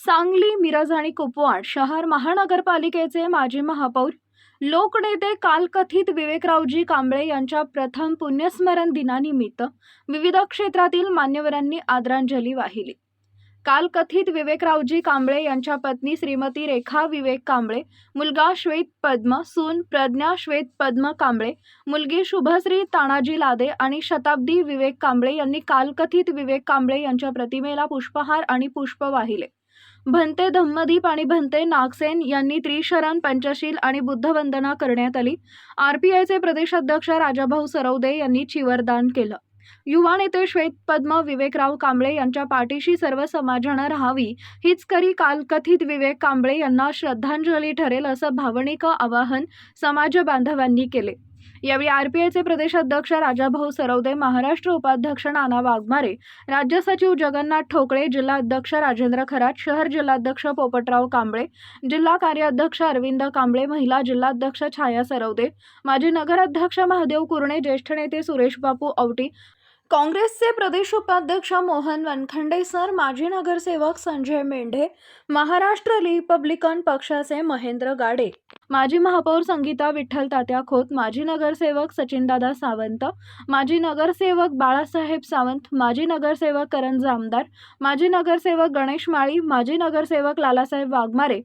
सांगली मिरज आणि कुपवाड शहर महानगरपालिकेचे माजी महापौर लोकनेते कालकथित विवेकरावजी कांबळे यांच्या प्रथम पुण्यस्मरण दिनानिमित्त विविध क्षेत्रातील मान्यवरांनी आदरांजली वाहिली. कालकथित विवेकरावजी कांबळे यांच्या पत्नी श्रीमती रेखा विवेक कांबळे मुलगा श्वेत पद्म सून प्रज्ञा श्वेत पद्म कांबळे मुलगी शुभश्री तानाजी लादे आणि शताब्दी विवेक कांबळे यांनी कालकथित विवेक कांबळे यांच्या प्रतिमेला पुष्पहार आणि पुष्प वाहिले. भंते धम्मदीप आणि भंते नागसेन यांनी त्रिशरण पंचशील आणि बुद्धवंदना करण्यात आली. आरपीआयचे प्रदेशाध्यक्ष राजाभाऊ सरवदे यांनी चिवरदान केलं. युवा नेते श्वेत पद्म विवेकराव कांबळे यांच्या पाठीशी सर्व समाजानं राहावी हीच करी कालकथित विवेक कांबळे यांना श्रद्धांजली ठरेल असं भावनिक आवाहन समाज बांधवांनी केले. यावेळी आरपीआयचे प्रदेशाध्यक्ष राजाभाऊ सरवदे महाराष्ट्र उपाध्यक्ष नाना वाघमारे राज्य सचिव जगन्नाथ ठोकळे जिल्हाध्यक्ष राजेंद्र खरात शहर जिल्हाध्यक्ष पोपटराव कांबळे जिल्हा कार्याध्यक्ष अरविंद कांबळे महिला जिल्हाध्यक्ष छाया सरवदे माजी नगराध्यक्ष महादेव कुरणे ज्येष्ठ नेते सुरेश बापू औटी काँग्रेसचे प्रदेश उपाध्यक्ष मोहन वनखंडे सर माजी नगरसेवक संजय मेंढे महाराष्ट्र रिपब्लिकन पक्षाचे महेंद्र गाडे माजी महापौर संगीता विठ्ठल तात्या खोत माजी नगरसेवक सचिनदादा सावंत माजी नगरसेवक बाळासाहेब सावंत माजी नगरसेवक करण जामदार माजी नगरसेवक गणेश माळी माजी नगरसेवक लालासाहेब वाघमारे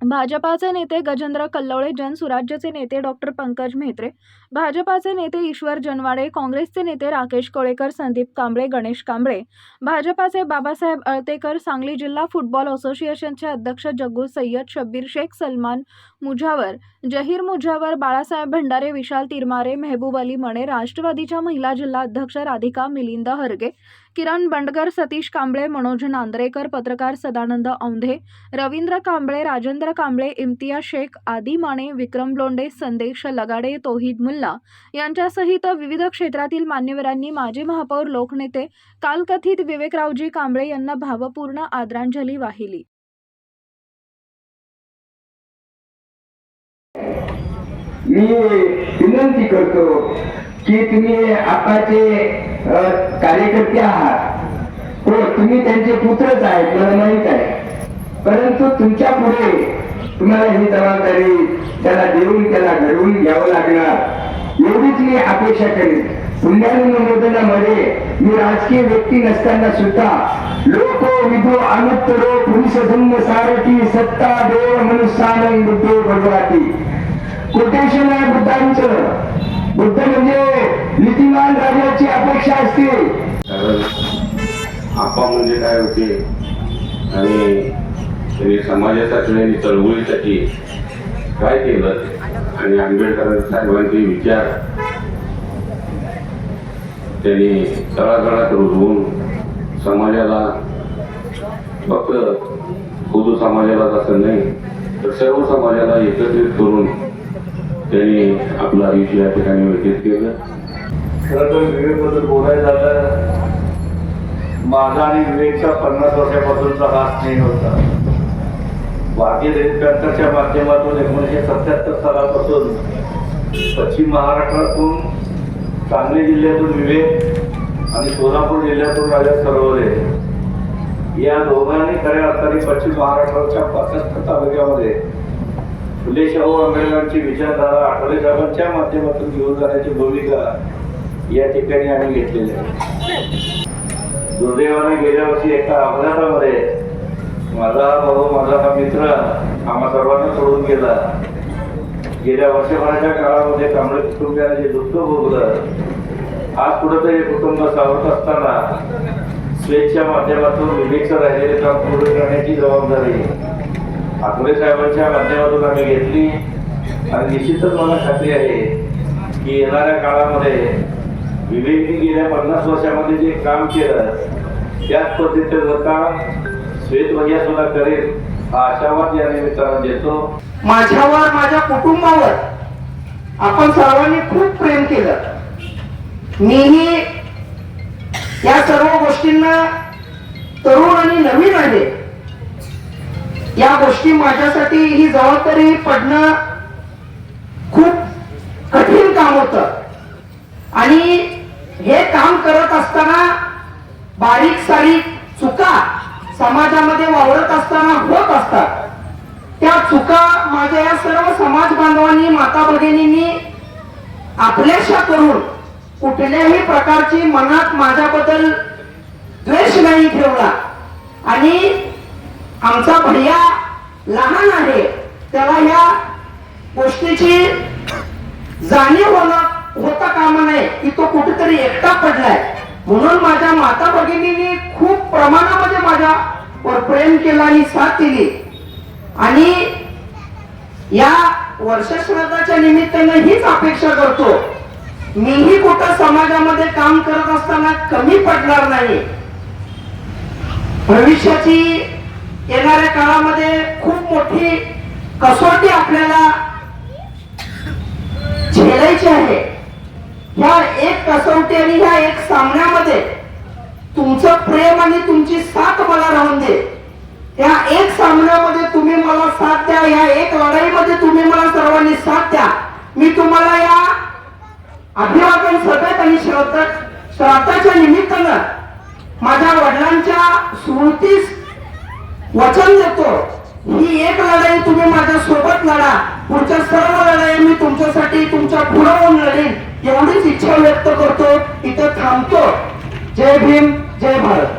भाजपाचे नेते गजेंद्र कल्लवळे जनसुराज्यचे नेते डॉक्टर पंकज म्हेत्रे भाजपाचे नेते ईश्वर जनवाडे काँग्रेसचे नेते राकेश कोळेकर संदीप कांबळे गणेश कांबळे. भाजपाचे बाबासाहेब अळतेकर सांगली जिल्हा फुटबॉल असोसिएशनचे अध्यक्ष जग्गू सय्यद शब्बीर शेख सलमान मुझावर जहीर मुझावर बाळासाहेब भंडारे विशाल तिरमारे मेहबूब अली मणे राष्ट्रवादीच्या महिला जिल्हा अध्यक्ष राधिका मिलिंद हरगे किरण बंडगर सतीश कांबळे मनोज नांद्रेकर पत्रकार सदानंद औंधे रवींद्र कांबळे राजेंद्र कांबळे इम्तिया शेख आदी माने विक्रम लोंडे संदेश लगाडे तोहिद मुल्ला यांच्यासहित विविध क्षेत्रातील मान्यवरांनी माजी महापौर लोकनेते कालकथित विवेकरावजी कांबळे यांना भावपूर्ण आदरांजली वाहिली. मी विनंती करतो की तुम्ही आताचे कार्यकर्ते आहात. हो तुम्ही त्यांचे पुत्रच आहेत मला माहीत आहे. परंतु तुमच्यापुढे तुम्हाला ही जबाबदारी त्याला देऊन त्याला घडवून घ्यावं लागणार. एवढीच मी अपेक्षा करेन पुण्यानुमोदनामध्ये मी राजकीय व्यक्ती नसताना सुद्धा लोक विधो अनुत्तरो पुरुष धम्म सारथी सत्ता देव मनुष्यानं बुद्धो भगवती कोटेशन आहे बुद्धांचं. बुद्ध म्हणजे नीतिमान राजाची अपेक्षा असते. कारण आपा म्हणजे काय होते? आणि समाजासाठी आणि चळवळीसाठी काय केलं? आणि आंबेडकर साहेबांचे विचार त्यांनी तळातळात रुजवून समाजाला फक्त खुदू समाजालाच असं नाही तर सर्व समाजाला एकत्रित करून त्यांनी आपलं आयुष्य या ठिकाणी व्यतीत केलं. खरं तर विवेकबद्दल बोलायचं झालं माझा आणि विवेकचा पन्नास वर्षापासूनचा हा स्नेह होता. भारतीय जनताच्या माध्यमातून एकोणीसशे सत्याहत्तर सालापासून पश्चिम महाराष्ट्रातून सांगली जिल्ह्यातून विवेक आणि सोलापूर जिल्ह्यातून राजा सरोवरे या दोघांनी खऱ्या अर्थाने पश्चिम महाराष्ट्राच्या पासष्ट तालुक्यामध्ये फुले शाहू आंबेडकरांची विचारधारा आठवले साहेबांच्या माध्यमातून घेऊन जाण्याची भूमिका या ठिकाणी आम्ही घेतलेली आहे. दुर्दैवाने गेल्या वर्षी एका अपघातामध्ये माझा हा भाऊ माझा हा मित्र आम्हा सर्वांना सोडून गेला. गेल्या वर्षभराच्या काळामध्ये कांबळे कुटुंबियाने जे दुःख भोगलं आज कुठंतरी कुटुंब सावरत असताना स्वेच्छा माध्यमातून विवेकचं राहिलेले काम पूर्ण करण्याची जबाबदारी आठवले साहेबांच्या माध्यमातून आम्ही घेतली. आणि निश्चितच मला खात्री आहे की येणाऱ्या काळामध्ये विवेकने गेल्या पन्नास वर्षामध्ये जे काम केलं त्याच पद्धतीचं काम सुद्धा करेल आशावाद या निमित्तानं देतो माझ्यावर माझ्या कुटुंबावर आपण सर्वांनी खूप प्रेम केलं. मीही या सर्व गोष्टींना तरुण आणि नवीन आहे. या गोष्टी माझ्यासाठी ही जबाबदारी पडणं खूप कठीण काम होत. आणि हे काम करत असताना बारीक सारीक चुका समाजामध्ये वावरत असताना होत असतात. त्या चुका माझ्या या सर्व समाज बांधवांनी माता भगिनींनी आपल्याशा करून कुठल्याही प्रकारची मनात माझ्याबद्दल द्वेष नाही ठेवला. आणि आमचा भैया लहान आहे त्याला ह्या गोष्टीची जाणीव होणं होता कामा नये. की तो कुठेतरी एकटा पडलाय. म्हणून माझ्या माता भगिनीने खूप प्रमाणामध्ये माझ्यावर प्रेम केलं आणि साथ दिली. आणि या वर्षश्राद्धाच्या निमित्ताने हीच अपेक्षा करतो. मीही कुठं समाजामध्ये काम करत असताना कमी पडणार नाही. भविष्याची येणाऱ्या काळामध्ये खूप मोठी कसोटी आपल्याला झेलायची आहे. ह्या एक कसोटी आणि ह्या एक सामन्यामध्ये तुमचं प्रेम आणि तुमची साथ मला राहून दे. या एक सामन्यामध्ये तुम्ही मला साथ द्या या एक लढाईमध्ये तुम्ही मला सर्वांनी साथ द्या. मी तुम्हाला या अभिवादन सभेत आणि श्रद्धा श्राद्धाच्या निमित्तानं माझ्या वडिलांच्या स्मृतीस वचन देतो. ही एक लढाई तुम्ही माझ्या सोबत लढा. पुढच्या सर्व लढाई मी तुमच्यासाठी भीम जय भारत.